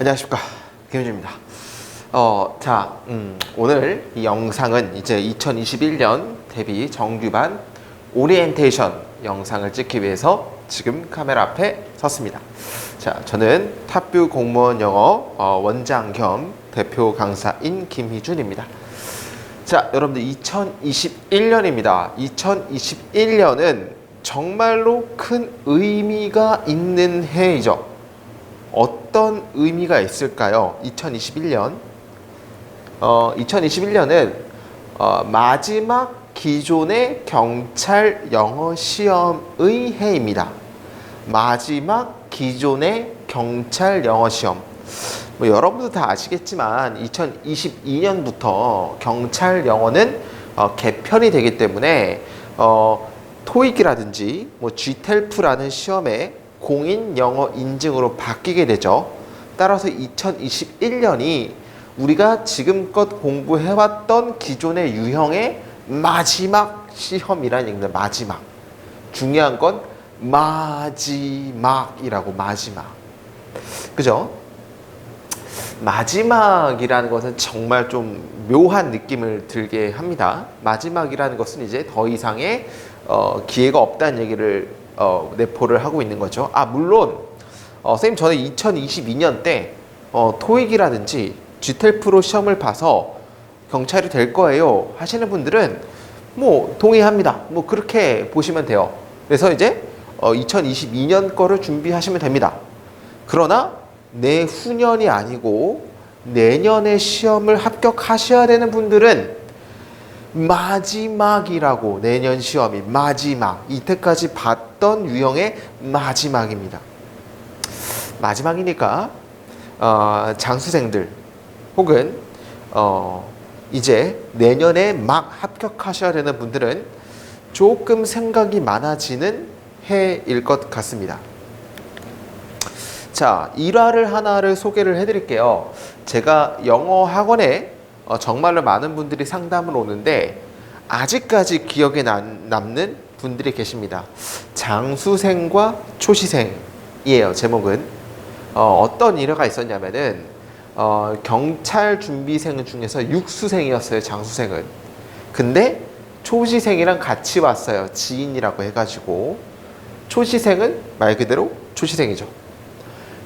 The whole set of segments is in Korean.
안녕하십니까 김현주입니다. 어, 자, 음, 오늘 이 영상은 이제 2021년 데뷔 정규반 오리엔테이션 영상을 찍기 위해서 지금 카메라 앞에 섰습니다. 자, 저는 탑뷰 공무원 영어 어, 원장 겸 대표 강사인 김희준입니다. 자, 여러분들 2021년입니다. 2021년은 정말로 큰 의미가 있는 해이죠. 어떤 의미가 있을까요? 2021년. 어, 2021년은 어, 마지막 기존의 경찰 영어 시험의 해입니다. 마지막 기존의 경찰 영어 시험. 뭐 여러분도 다 아시겠지만 2022년부터 경찰 영어는 어, 개편이 되기 때문에 어, 토익이라든지 뭐 GTELF라는 시험에 공인 영어 인증으로 바뀌게 되죠. 따라서 2021년이 우리가 지금껏 공부해왔던 기존의 유형의 마지막 시험이라는 얘기입니다. 마지막. 중요한 건 마지막이라고 마지막. 그죠? 마지막이라는 것은 정말 좀 묘한 느낌을 들게 합니다. 마지막이라는 것은 이제 더 이상의 어, 기회가 없다는 얘기를 어, 내포를 하고 있는 거죠. 아 물론 어, 선생님 저는 2022년 때 어, 토익이라든지 GTEL프로 시험을 봐서 경찰이 될 거예요 하시는 분들은 뭐 동의합니다. 뭐 그렇게 보시면 돼요. 그래서 이제 어, 2022년 거를 준비하시면 됩니다. 그러나 내 후년이 아니고 내년에 시험을 합격하셔야 되는 분들은 마지막이라고 내년 시험이 마지막 이때까지 봤던 유형의 마지막입니다. 마지막이니까 어, 장수생들 혹은 어, 이제 내년에 막 합격하셔야 되는 분들은 조금 생각이 많아지는 해일 것 같습니다. 자, 일화를 하나를 소개를 해드릴게요. 제가 영어 학원에 어, 정말로 많은 분들이 상담을 오는데 아직까지 기억에 남, 남는 분들이 계십니다. 장수생과 초시생이에요. 제목은 어, 어떤 일화가 있었냐면은 어, 경찰 준비생 중에서 육수생이었어요. 장수생은. 근데 초시생이랑 같이 왔어요. 지인이라고 해가지고 초시생은 말 그대로 초시생이죠.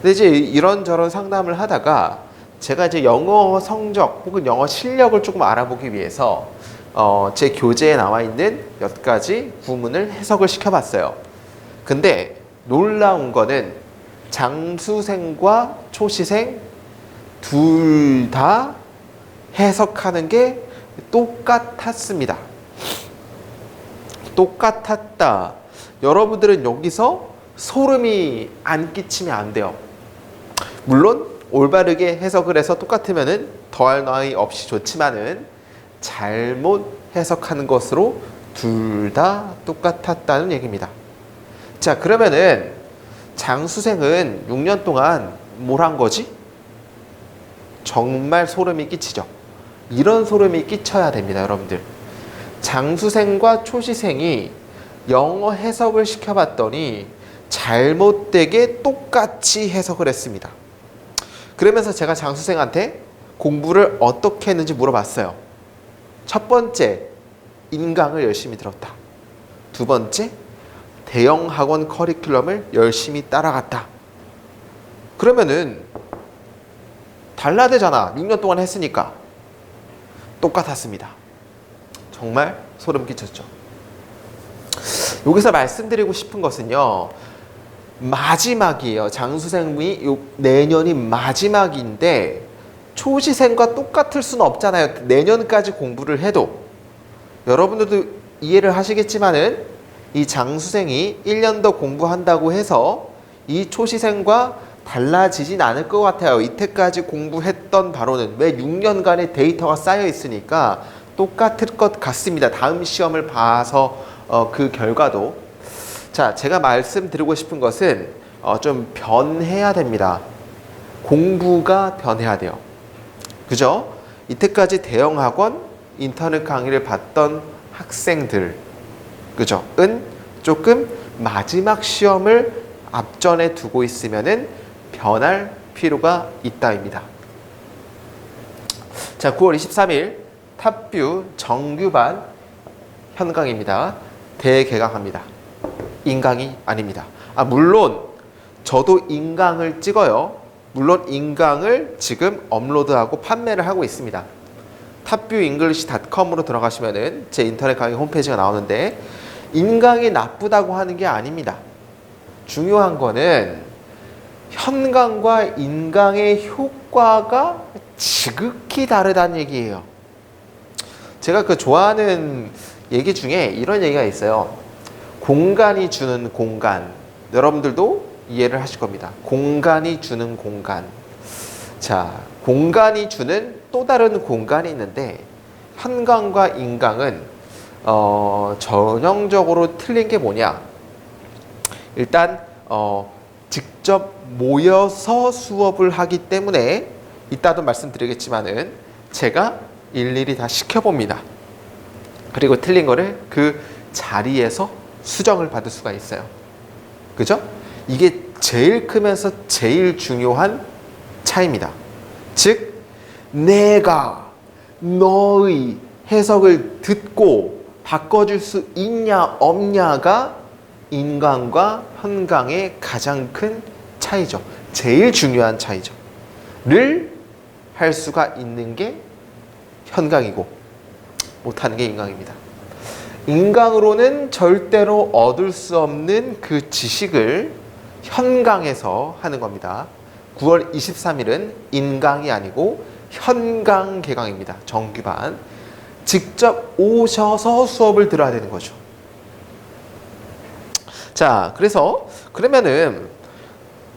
근데 이제 이런저런 상담을 하다가 제가 이제 영어 성적 혹은 영어 실력을 조금 알아보기 위해서 어, 제 교재에 나와 있는 몇 가지 구문을 해석을 시켜봤어요. 근데 놀라운 거는 장수생과 초시생 둘 다 해석하는 게 똑같았습니다. 똑같았다. 여러분들은 여기서 소름이 안 끼치면 안 돼요. 물론 올바르게 해석을 해서 똑같으면은 더할 나위 없이 좋지만은 잘못 해석하는 것으로 둘 다 똑같았다는 얘기입니다. 자, 그러면은 장수생은 6년 동안 뭘 한 거지? 정말 소름이 끼치죠. 이런 소름이 끼쳐야 됩니다, 여러분들. 장수생과 초시생이 영어 해석을 시켜봤더니 잘못되게 똑같이 해석을 했습니다. 그러면서 제가 장수생한테 공부를 어떻게 했는지 물어봤어요. 첫 번째, 인강을 열심히 들었다. 두 번째, 대형 학원 커리큘럼을 열심히 따라갔다. 그러면은 달라되잖아. 6년 동안 했으니까. 똑같았습니다. 정말 소름 끼쳤죠. 여기서 말씀드리고 싶은 것은요. 마지막이에요. 장수생이 요 내년이 마지막인데 초시생과 똑같을 수는 없잖아요. 내년까지 공부를 해도 여러분들도 이해를 하시겠지만은 이 장수생이 1년 더 공부한다고 해서 이 초시생과 달라지진 않을 것 같아요. 이때까지 공부했던 바로는 왜 6년간의 데이터가 쌓여 있으니까 똑같을 것 같습니다. 다음 시험을 봐서 어, 그 결과도 자, 제가 말씀드리고 싶은 것은 어, 좀 변해야 됩니다. 공부가 변해야 돼요. 그죠? 이때까지 대형 학원, 인터넷 강의를 받던 학생들, 그죠? 은 조금 마지막 시험을 앞전에 두고 있으면은 변할 필요가 있다입니다. 자, 9월 23일 탑뷰 정규반 현강입니다. 대개강합니다. 인강이 아닙니다. 아, 물론 저도 인강을 찍어요. 물론 인강을 지금 업로드하고 판매를 하고 있습니다. 탑뷰잉글리시닷컴으로 들어가시면은 제 인터넷 강의 홈페이지가 나오는데 인강이 나쁘다고 하는 게 아닙니다. 중요한 거는 현강과 인강의 효과가 지극히 다르다는 얘기예요. 제가 그 좋아하는 얘기 중에 이런 얘기가 있어요. 공간이 주는 공간. 여러분들도 이해를 하실 겁니다. 공간이 주는 공간. 자, 공간이 주는 또 다른 공간이 있는데 현강과 인강은 어, 전형적으로 틀린 게 뭐냐? 일단 어, 직접 모여서 수업을 하기 때문에 이따도 말씀드리겠지만은 제가 일일이 다 시켜봅니다. 그리고 틀린 거를 그 자리에서 수정을 받을 수가 있어요. 그죠? 이게 제일 크면서 제일 중요한 차이입니다. 즉, 내가 너의 해석을 듣고 바꿔줄 수 있냐 없냐가 인강과 현강의 가장 큰 차이죠. 제일 중요한 차이죠. 를 할 수가 있는 게 현강이고 못하는 게 인강입니다. 인강으로는 절대로 얻을 수 없는 그 지식을 현강에서 하는 겁니다. 9월 23일은 인강이 아니고 현강 개강입니다. 정규반. 직접 오셔서 수업을 들어야 되는 거죠. 자, 그래서 그러면은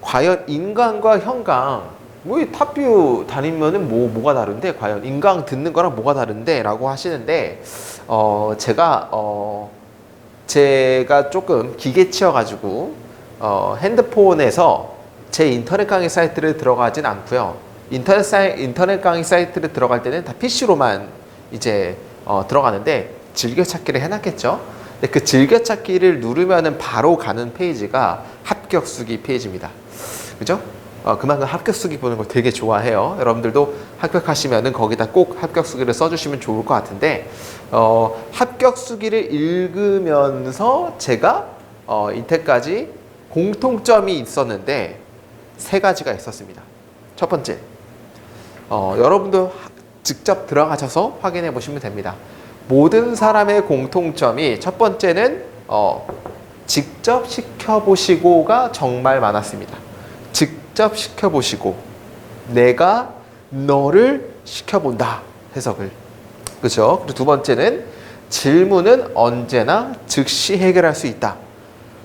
과연 인강과 현강 뭐 탑뷰 다니면은 뭐 뭐가 다른데 과연 인강 듣는 거랑 뭐가 다른데 라고 하시는데 어 제가 어 제가 조금 기계치여 가지고 어 핸드폰에서 제 인터넷 강의 사이트를 들어가진 않고요. 인터넷 사이 인터넷 강의 사이트를 들어갈 때는 다 PC로만 이제 어 들어가는데 즐겨찾기를 해놨겠죠. 근데 그 즐겨찾기를 누르면은 바로 가는 페이지가 합격수기 페이지입니다. 그죠? 어, 그만큼 합격 수기 보는 걸 되게 좋아해요. 여러분들도 합격하시면은 거기다 꼭 합격 수기를 써주시면 좋을 것 같은데, 어, 합격 수기를 읽으면서 제가 어, 이때까지 공통점이 있었는데 세 가지가 있었습니다. 첫 번째, 어, 여러분도 하- 직접 들어가셔서 확인해 보시면 됩니다. 모든 사람의 공통점이 첫 번째는 어, 직접 시켜보시고가 정말 많았습니다. 직접 시켜보시고 내가 너를 시켜본다 해석을 그죠? 그리고 두 번째는 질문은 언제나 즉시 해결할 수 있다.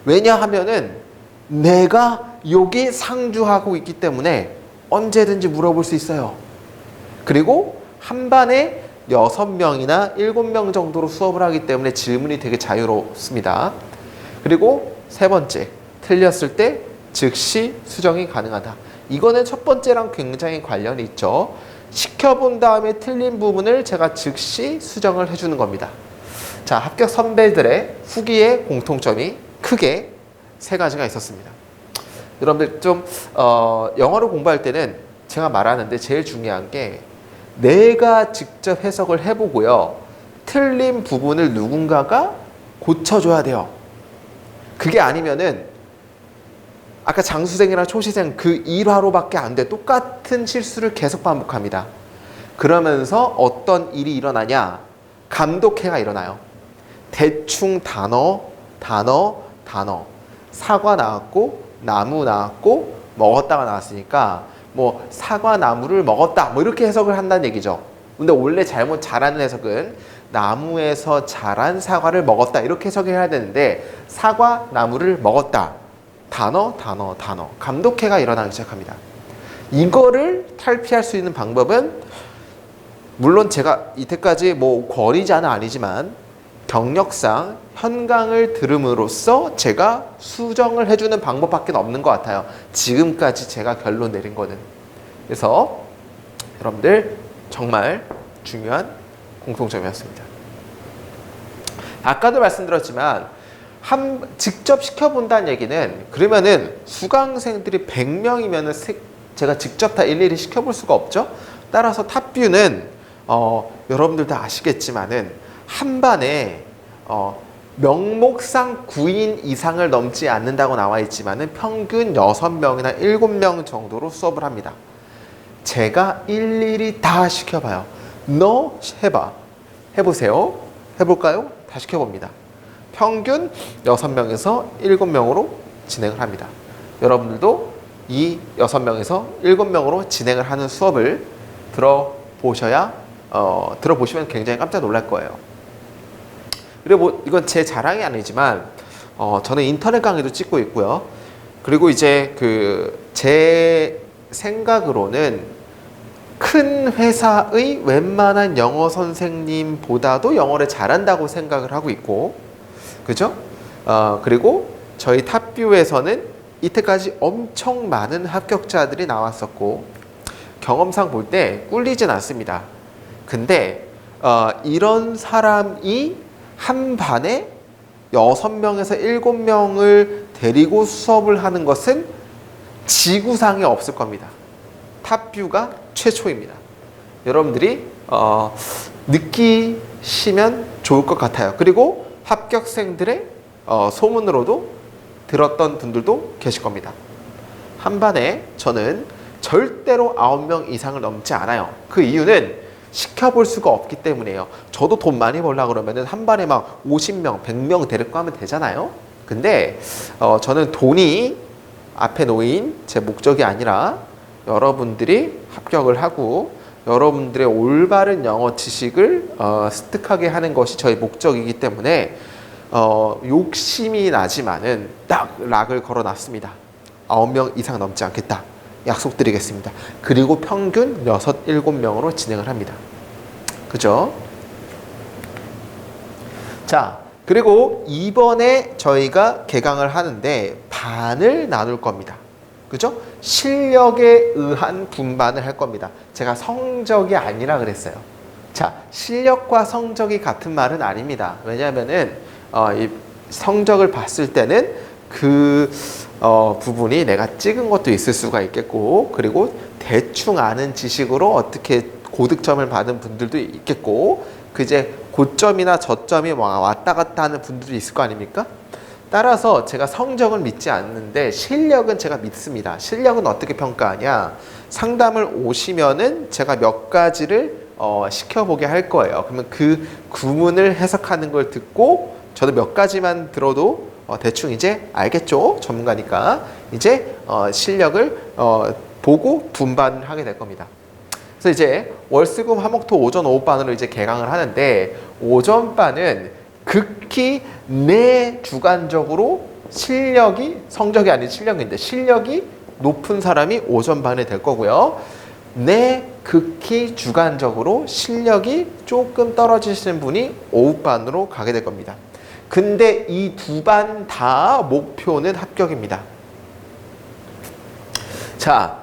왜냐하면은 내가 여기 상주하고 있기 때문에 언제든지 물어볼 수 있어요. 그리고 한 반에 여섯 명이나 일곱 명 정도로 수업을 하기 때문에 질문이 되게 자유롭습니다. 그리고 세 번째, 틀렸을 때 즉시 수정이 가능하다. 이거는 첫 번째랑 굉장히 관련이 있죠. 시켜본 다음에 틀린 부분을 제가 즉시 수정을 해주는 겁니다. 자, 합격 선배들의 후기의 공통점이 크게 세 가지가 있었습니다. 여러분들 좀 어, 영어를 공부할 때는 제가 말하는데 제일 중요한 게 내가 직접 해석을 해보고요. 틀린 부분을 누군가가 고쳐줘야 돼요. 그게 아니면은 아까 장수생이랑 초시생 그 1화로밖에 안 돼. 똑같은 실수를 계속 반복합니다. 그러면서 어떤 일이 일어나냐? 감독해가 일어나요. 대충 단어, 단어, 단어. 사과 나왔고, 나무 나왔고, 먹었다가 나왔으니까, 뭐, 사과 나무를 먹었다. 뭐, 이렇게 해석을 한다는 얘기죠. 근데 원래 잘못 잘하는 해석은 나무에서 자란 사과를 먹었다. 이렇게 해석해야 되는데, 사과 나무를 먹었다. 단어, 단어, 단어. 감독해가 일어나기 시작합니다. 이거를 탈피할 수 있는 방법은 물론 제가 이때까지 뭐 권위자는 아니지만 경력상 현강을 들음으로써 제가 수정을 해주는 방법밖에 없는 것 같아요. 지금까지 제가 결론 내린 거는. 그래서 여러분들 정말 중요한 공통점이었습니다. 아까도 말씀드렸지만 한 직접 시켜본다는 얘기는 그러면은 수강생들이 100명이면은 제가 직접 다 일일이 시켜볼 수가 없죠. 따라서 탑뷰는 어, 여러분들 다 아시겠지만은 한 반에 어, 명목상 9인 이상을 넘지 않는다고 나와 있지만은 평균 6명이나 7명 정도로 수업을 합니다. 제가 일일이 다 시켜봐요. 너 해봐. 해보세요. 해볼까요? 다 시켜봅니다. 평균 6명에서 7명으로 진행을 합니다. 여러분들도 이 6명에서 7명으로 진행을 하는 수업을 들어보셔야, 어, 들어보시면 굉장히 깜짝 놀랄 거예요. 그리고 뭐 이건 제 자랑이 아니지만, 어, 저는 인터넷 강의도 찍고 있고요. 그리고 이제 그 제 생각으로는 큰 회사의 웬만한 영어 선생님보다도 영어를 잘한다고 생각을 하고 있고, 그죠? 어, 그리고 저희 탑뷰에서는 이때까지 엄청 많은 합격자들이 나왔었고, 경험상 볼 때 꿀리진 않습니다. 근데 어, 이런 사람이 한 반에 여섯 명에서 일곱 명을 데리고 수업을 하는 것은 지구상에 없을 겁니다. 탑뷰가 최초입니다. 여러분들이 어, 느끼시면 좋을 것 같아요. 그리고 합격생들의 어, 소문으로도 들었던 분들도 계실 겁니다. 한 반에 저는 절대로 9명 이상을 넘지 않아요. 그 이유는 시켜볼 수가 없기 때문이에요. 저도 돈 많이 벌라 그러면은 한 반에 막 50명, 100명 데리고 하면 되잖아요. 근데 어, 저는 돈이 앞에 놓인 제 목적이 아니라 여러분들이 합격을 하고 여러분들의 올바른 영어 지식을 어, 습득하게 하는 것이 저희 목적이기 때문에 어, 욕심이 나지만은 딱 락을 걸어놨습니다. 9명 이상 넘지 않겠다. 약속드리겠습니다. 그리고 평균 6, 7명으로 진행을 합니다. 그죠? 자, 그리고 이번에 저희가 개강을 하는데 반을 나눌 겁니다. 그죠? 실력에 의한 분반을 할 겁니다. 제가 성적이 아니라 그랬어요. 자, 실력과 성적이 같은 말은 아닙니다. 왜냐하면은 어, 이 성적을 봤을 때는 그 어, 부분이 내가 찍은 것도 있을 수가 있겠고, 그리고 대충 아는 지식으로 어떻게 고득점을 받은 분들도 있겠고, 그 이제 고점이나 저점이 왔다 갔다 하는 분들도 있을 거 아닙니까? 따라서 제가 성적을 믿지 않는데 실력은 제가 믿습니다. 실력은 어떻게 평가하냐? 상담을 오시면은 제가 몇 가지를 어, 시켜보게 할 거예요. 그러면 그 구문을 해석하는 걸 듣고 저도 몇 가지만 들어도 어, 대충 이제 알겠죠? 전문가니까 이제 어, 실력을 어, 보고 분반하게 될 겁니다. 그래서 이제 월수금 화목토 오전 오후반으로 이제 개강을 하는데 오전반은 극히 내 주관적으로 실력이 성적이 아닌 실력인데 실력이 높은 사람이 오전반에 될 거고요. 내 극히 주관적으로 실력이 조금 떨어지시는 분이 오후반으로 가게 될 겁니다. 근데 이 두 반 다 목표는 합격입니다. 자,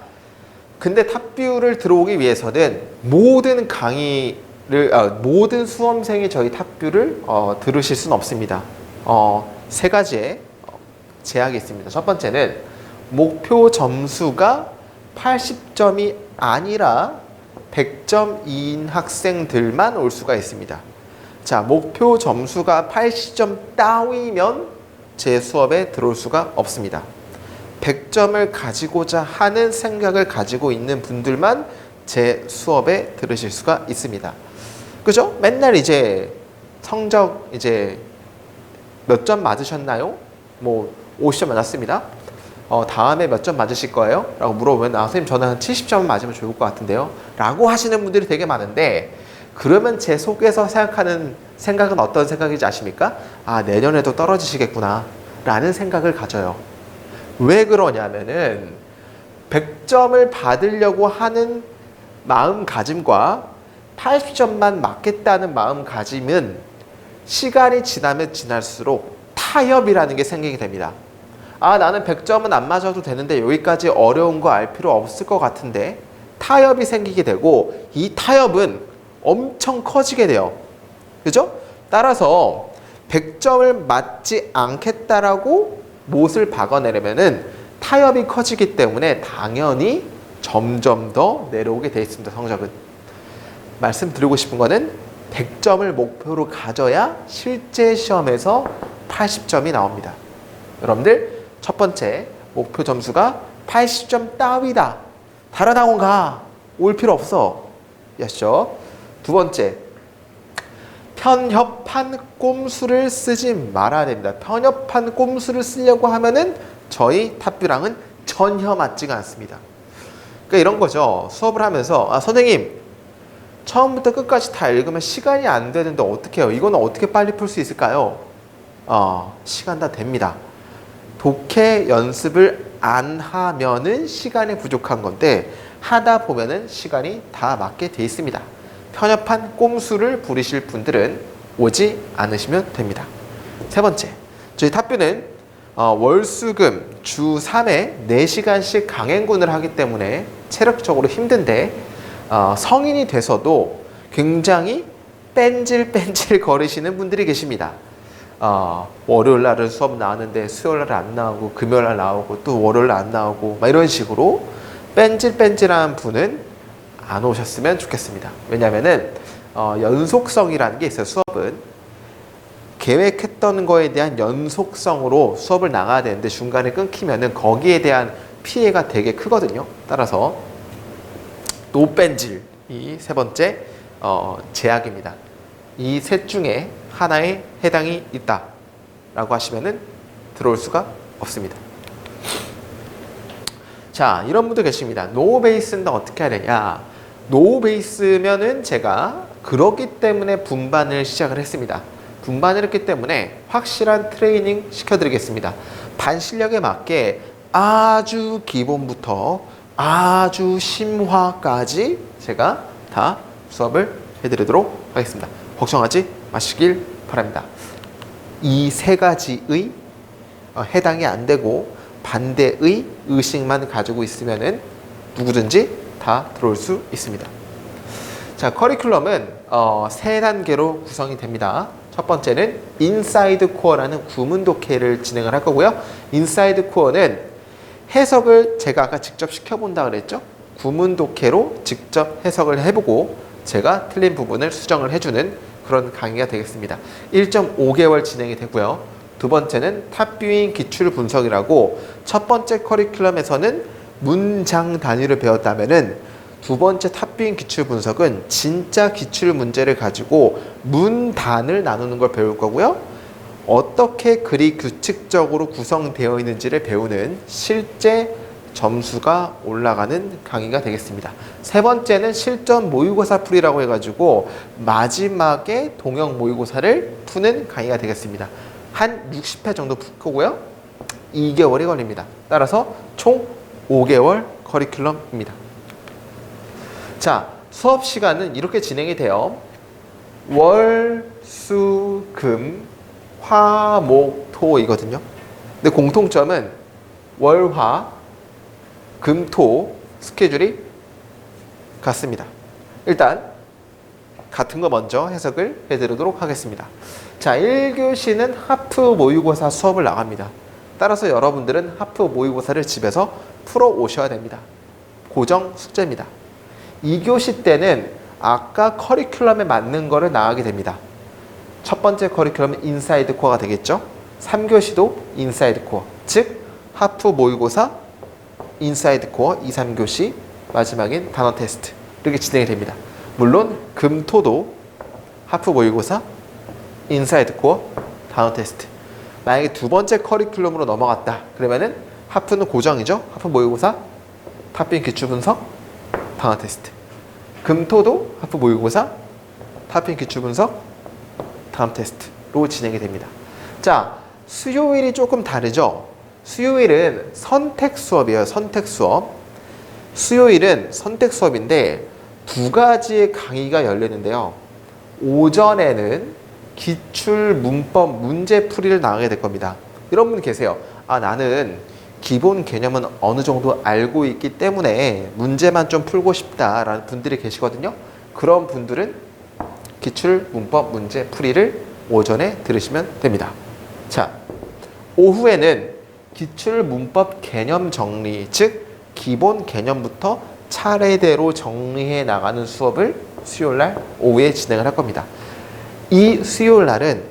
근데 탑뷰를 들어오기 위해서는 모든 강의 를 아, 모든 수험생이 저희 탑뷰를 어, 들으실 수는 없습니다. 어, 세 가지의 어, 제약이 있습니다. 첫 번째는 목표 점수가 80점이 아니라 100점인 학생들만 올 수가 있습니다. 자, 목표 점수가 80점 따위면 제 수업에 들어올 수가 없습니다. 100점을 가지고자 하는 생각을 가지고 있는 분들만 제 수업에 들으실 수가 있습니다. 그죠? 맨날 이제 성적 이제 몇 점 맞으셨나요? 뭐 50점 맞았습니다. 어, 다음에 몇 점 맞으실 거예요? 라고 물어보면 아, 선생님 저는 한 70점 맞으면 좋을 것 같은데요. 라고 하시는 분들이 되게 많은데 그러면 제 속에서 생각하는 생각은 어떤 생각인지 아십니까? 아, 내년에도 떨어지시겠구나. 라는 생각을 가져요. 왜 그러냐면은 100점을 받으려고 하는 마음가짐과 80점만 맞겠다는 마음가짐은 시간이 지나면 지날수록 타협이라는 게 생기게 됩니다. 아, 나는 100점은 안 맞아도 되는데 여기까지 어려운 거 알 필요 없을 것 같은데 타협이 생기게 되고 이 타협은 엄청 커지게 돼요. 그죠? 따라서 100점을 맞지 않겠다라고 못을 박아내려면은 타협이 커지기 때문에 당연히 점점 더 내려오게 돼 있습니다. 성적은. 말씀드리고 싶은 거는 100점을 목표로 가져야 실제 시험에서 80점이 나옵니다. 여러분들 첫 번째 목표 점수가 80점 따위다. 다른 학원 가. 올 필요 없어. 야죠. 두 번째 편협한 꼼수를 쓰지 말아야 됩니다. 편협한 꼼수를 쓰려고 하면은 저희 탑뷰랑은 전혀 맞지가 않습니다. 그러니까 이런 거죠. 수업을 하면서 아 선생님 처음부터 끝까지 다 읽으면 시간이 안 되는데 어떻게 해요? 이거는 어떻게 빨리 풀 수 있을까요? 어, 시간 다 됩니다. 독해 연습을 안 하면은 시간이 부족한 건데 하다 보면은 시간이 다 맞게 돼 있습니다. 편협한 꼼수를 부리실 분들은 오지 않으시면 됩니다. 세 번째, 저희 탑뷰는 어, 월수금 주 3회 4시간씩 강행군을 하기 때문에 체력적으로 힘든데 어, 성인이 돼서도 굉장히 뺀질뺀질 거리시는 분들이 계십니다. 어, 월요일 날은 수업 나왔는데 수요일 날 안 나오고 금요일 날 나오고 또 월요일 날 안 나오고 막 이런 식으로 뺀질뺀질한 분은 안 오셨으면 좋겠습니다. 왜냐하면은 어, 연속성이라는 게 있어요. 수업은 계획했던 거에 대한 연속성으로 수업을 나가야 되는데 중간에 끊기면은 거기에 대한 피해가 되게 크거든요. 따라서 노뺀질 이 세 번째 어, 제약입니다. 이 셋 중에 하나에 해당이 있다라고 하시면은 들어올 수가 없습니다. 자, 이런 분도 계십니다. 노 베이스인데 어떻게 되냐? 노 베이스면은 제가 그렇기 때문에 분반을 시작을 했습니다. 분반을 했기 때문에 확실한 트레이닝 시켜드리겠습니다. 반 실력에 맞게 아주 기본부터 아주 심화까지 제가 다 수업을 해드리도록 하겠습니다. 걱정하지 마시길 바랍니다. 이 세 가지의 어, 해당이 안 되고 반대의 의식만 가지고 있으면은 누구든지 다 들어올 수 있습니다. 자, 커리큘럼은 어, 세 단계로 구성이 됩니다. 첫 번째는 인사이드 코어라는 구문 독해를 진행을 할 거고요. 인사이드 코어는 해석을 제가 아까 직접 시켜본다 그랬죠. 구문 독해로 직접 해석을 해보고 제가 틀린 부분을 수정을 해주는 그런 강의가 되겠습니다. 1.5개월 진행이 되고요. 두 번째는 탑뷰잉 기출 분석이라고 첫 번째 커리큘럼에서는 문장 단위를 배웠다면은 두 번째 탑뷰잉 기출 분석은 진짜 기출 문제를 가지고 문단을 나누는 걸 배울 거고요. 어떻게 글이 규칙적으로 구성되어 있는지를 배우는 실제 점수가 올라가는 강의가 되겠습니다. 세 번째는 실전 모의고사 풀이라고 해가지고 마지막에 동영 모의고사를 푸는 강의가 되겠습니다. 한 60회 정도 풀 거고요. 2개월이 걸립니다. 따라서 총 5개월 커리큘럼입니다. 자, 수업 시간은 이렇게 진행이 돼요. 월, 수, 금, 화, 목, 토이거든요. 근데 공통점은 월, 화, 금, 토 스케줄이 같습니다. 일단 같은 거 먼저 해석을 해드리도록 하겠습니다. 자, 1교시는 하프 모의고사 수업을 나갑니다. 따라서 여러분들은 하프 모의고사를 집에서 풀어 오셔야 됩니다. 고정 숙제입니다. 2교시 때는 아까 커리큘럼에 맞는 거를 나가게 됩니다. 첫 번째 커리큘럼은 인사이드 코어가 되겠죠. 3교시도 인사이드 코어. 즉 하프 모의고사 인사이드 코어 2, 3교시 마지막인 단어 테스트 이렇게 진행이 됩니다. 물론 금토도 하프 모의고사 인사이드 코어 단어 테스트 만약에 두 번째 커리큘럼으로 넘어갔다 그러면은 하프는 고정이죠. 하프 모의고사 탑빈 기출 분석 단어 테스트 금토도 하프 모의고사 탑빈 기출 분석 다음 테스트로 진행이 됩니다. 자, 수요일이 조금 다르죠. 수요일은 선택 수업이에요. 선택 수업. 수요일은 선택 수업인데 두 가지의 강의가 열리는데요. 오전에는 기출 문법 문제 풀이를 나가게 될 겁니다. 이런 분 계세요. 아, 나는 기본 개념은 어느 정도 알고 있기 때문에 문제만 좀 풀고 싶다라는 분들이 계시거든요. 그런 분들은 기출 문법 문제 풀이를 오전에 들으시면 됩니다. 자, 오후에는 기출 문법 개념 정리, 즉 기본 개념부터 차례대로 정리해 나가는 수업을 수요일 날 오후에 진행을 할 겁니다. 이 수요일 날은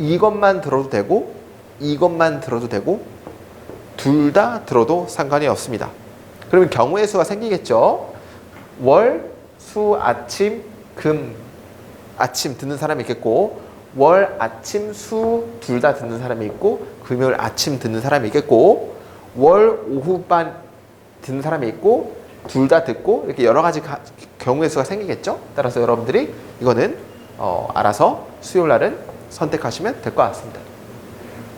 이것만 들어도 되고 이것만 들어도 되고 둘 다 들어도 상관이 없습니다. 그러면 경우의 수가 생기겠죠. 월, 수, 아침, 금, 아침 듣는 사람이 있겠고 월, 아침, 수 둘 다 듣는 사람이 있고 금요일 아침 듣는 사람이 있겠고 월 오후 반 듣는 사람이 있고 둘 다 듣고 이렇게 여러 가지 가- 경우의 수가 생기겠죠. 따라서 여러분들이 이거는 어, 알아서 수요일 날은 선택하시면 될 것 같습니다.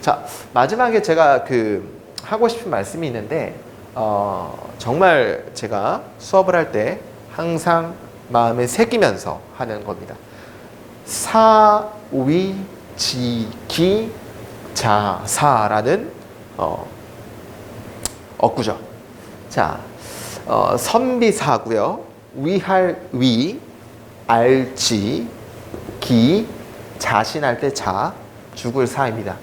자 마지막에 제가 그 하고 싶은 말씀이 있는데 어, 정말 제가 수업을 할 때 항상 마음에 새기면서 하는 겁니다. 사위 지기 자사라는 어, 어구죠. 자, 어, 선비사고요. 위할 위, 알지, 기, 자신할 때 자, 죽을 사입니다.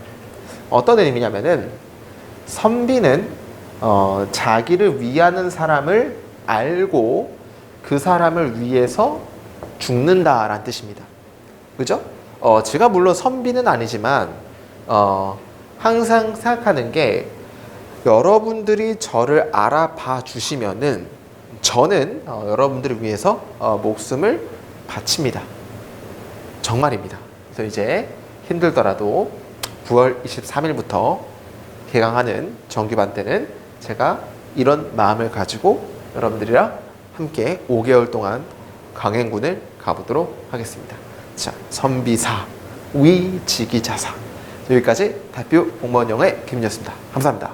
어떤 의미냐면은 선비는 어, 자기를 위하는 사람을 알고 그 사람을 위해서 죽는다라는 뜻입니다. 그죠? 어, 제가 물론 선비는 아니지만 어, 항상 생각하는 게 여러분들이 저를 알아봐 주시면은 저는 어, 여러분들을 위해서 어, 목숨을 바칩니다. 정말입니다. 그래서 이제 힘들더라도 9월 23일부터 개강하는 정규반 때는 제가 이런 마음을 가지고 여러분들이랑 함께 5개월 동안 강행군을 가보도록 하겠습니다. 자, 선비사, 위지기자사. 여기까지 대표 공무원 영의 김이었습니다. 감사합니다.